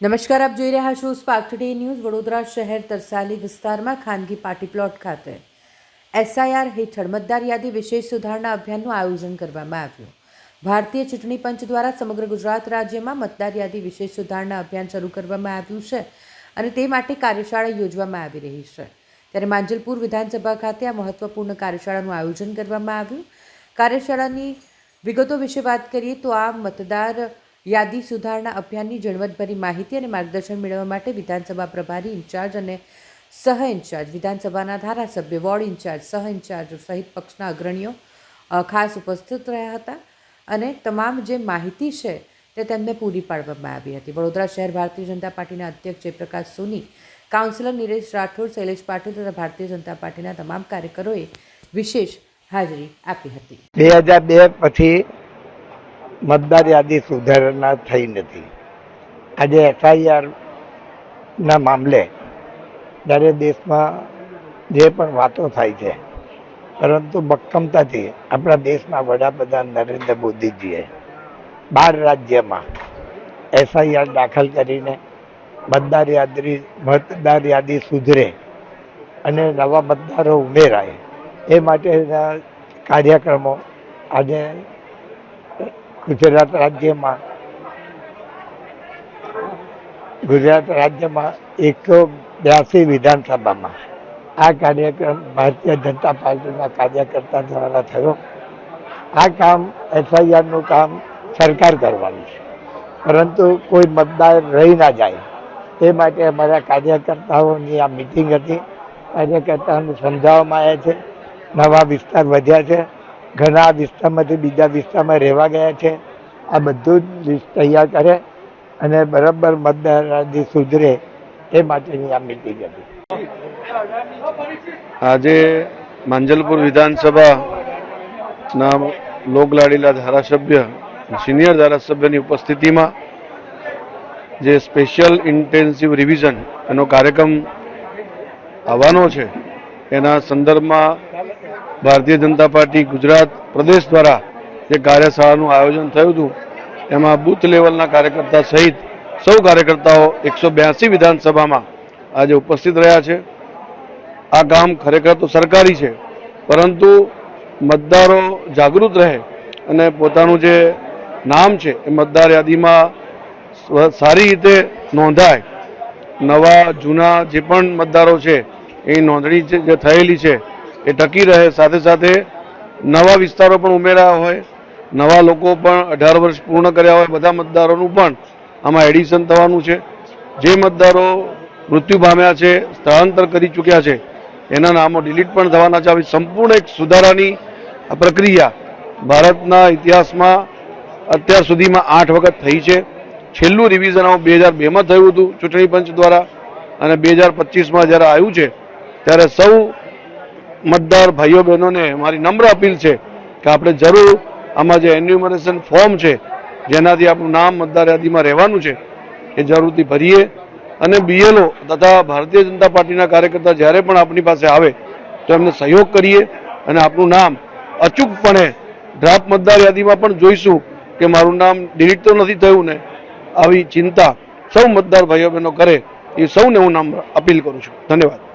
નમસ્કાર, આપ જોઈ રહ્યા છો સ્પાર્ક ટુડે ન્યૂઝ વડોદરા શહેર તરસાલી વિસ્તારમાં ખાનગી પાર્ટી પ્લોટ ખાતે. એસઆઈઆર હેઠળ મતદાર યાદી વિશેષ સુધારણા અભિયાનનું આયોજન કરવામાં આવ્યું. ભારતીય ચૂંટણી પંચ દ્વારા સમગ્ર ગુજરાત રાજ્યમાં મતદાર યાદી વિશેષ સુધારણા અભિયાન શરૂ કરવામાં આવ્યું છે અને તે માટે કાર્યશાળા યોજવામાં આવી રહી છે. ત્યારે માંજલપુર વિધાનસભા ખાતે આ મહત્વપૂર્ણ કાર્યશાળાનું આયોજન કરવામાં આવ્યું. કાર્યશાળાની વિગતો વિશે વાત કરીએ તો આ મતદાર યાદી સુધારણા અભિયાનની ઝીણવટભરી માહિતી અને માર્ગદર્શન મેળવવા માટે વિધાનસભા પ્રભારી ઇન્ચાર્જ અને સહ ઇન્ચાર્જ, વિધાનસભાના ધારાસભ્ય, વોર્ડ ઇન્ચાર્જ, સહ ઇન્ચાર્જ સહિત પક્ષના અગ્રણીઓ ખાસ ઉપસ્થિત રહ્યા હતા અને તમામ જે માહિતી છે તે તેમને પૂરી પાડવામાં આવી હતી. વડોદરા શહેર ભારતીય જનતા પાર્ટીના અધ્યક્ષ જયપ્રકાશ સોની, કાઉન્સિલર નિરેશ રાઠોડ, શૈલેષ પાટીલ તથા ભારતીય જનતા પાર્ટીના તમામ કાર્યકરોએ વિશેષ હાજરી આપી હતી. બે હજાર બે પછી મતદાર યાદી સુધારણા થઈ નથી. આજે એફઆઈઆરના મામલે જ્યારે દેશમાં જે પણ વાતો થાય છે, પરંતુ બક્કમતાથી આપણા દેશના વડાપ્રધાન નરેન્દ્ર મોદીજીએ બાર રાજ્યમાં એફઆઈઆર દાખલ કરીને મતદાર યાદી મતદાર યાદી સુધરે અને નવા મતદારો ઉમેરાય, એ માટેના કાર્યક્રમો આજે ગુજરાત રાજ્યમાં ગુજરાત રાજ્યમાં એકસો બ્યાસી વિધાનસભામાં આ કાર્યક્રમ ભારતીય જનતા પાર્ટીના કાર્યકર્તા દ્વારા થયો. આ કામ એફઆઈઆરનું કામ સરકાર કરવાનું છે. પરંતુ કોઈ મતદાર રહી ના જાય. તે માટે અમારા કાર્યકર્તાઓની આ મિટિંગ હતી. કાર્યકર્તાઓને સમજાવવામાં આવ્યા છે. નવા વિસ્તાર વધ્યા છે. ઘણા વિસ્તારમાંથી બીજા વિસ્તારમાં રહેવા ગયા છે. આ બધું જ લિસ્ટ તૈયાર કરે અને બરાબર મતદાર સુધરે એ માટેની આ મિટિંગ હતી. આજે માંજલપુર વિધાનસભાના લોકલાડીલા ધારાસભ્ય, સિનિયર ધારાસભ્યની ઉપસ્થિતિમાં જે સ્પેશિયલ ઇન્ટેન્સિવ રિવિઝન એનો કાર્યક્રમ આવવાનો છે, એના સંદર્ભમાં ભારતીય જનતા પાર્ટી ગુજરાત પ્રદેશ દ્વારા જે કાર્યશાળાનું આયોજન થયું હતું, એમાં બૂથ લેવલના કાર્યકર્તા સહિત સૌ કાર્યકર્તાઓ એકસો બ્યાસી વિધાનસભામાં આજે ઉપસ્થિત રહ્યા છે. આ કામ ખરેખર તો સરકારી છે, પરંતુ મતદારો જાગૃત રહે અને પોતાનું જે નામ છે એ મતદાર યાદીમાં સારી રીતે નોંધાય. નવા જૂના જે પણ મતદારો છે એ નોંધણી જે થયેલી છે એ ટકી રહે. સાથે સાથે નવા વિસ્તારો પણ ઉમેર્યા હોય. નવા લોકો પણ અઢાર વર્ષ પૂર્ણ કર્યા હોય. બધા મતદારોનું પણ આમાં એડિશન થવાનું છે. જે મતદારો મૃત્યુ પામ્યા છે, સ્થળાંતર કરી ચૂક્યા છે, એના નામો ડિલીટ પણ થવાના છે. આવી સંપૂર્ણ એક સુધારાની પ્રક્રિયા ભારતના ઇતિહાસમાં અત્યાર સુધીમાં આઠ વખત થઈ છે. છેલ્લું રિવિઝન આવું બે હજાર બેમાં થયું હતું ચૂંટણી પંચ દ્વારા. અને બે હજાર પચીસમાં જ્યારે આવ્યું છે, ત્યારે સૌ મતદાર ભાઈઓ બહેનોને મારી નમ્ર અપીલ છે કે આપણે જરૂર આમાં જે એન્યુમરેશન ફોર્મ છે, જેનાથી આપણું નામ મતદાર યાદીમાં રહેવાનું છે, એ જરૂરથી ભરીએ અને બીએલઓ તથા ભારતીય જનતા પાર્ટીના કાર્યકર્તા જ્યારે પણ આપણી પાસે આવે, તો એમને સહયોગ કરીએ અને આપણું નામ અચૂકપણે ડ્રાફ્ટ મતદાર યાદીમાં પણ જોઈશું કે મારું નામ ડિલીટ તો નથી થયું ને, આવી ચિંતા સૌ મતદાર ભાઈઓ બહેનો કરે, એ સૌને હું નામ અપીલ કરું છું. ધન્યવાદ.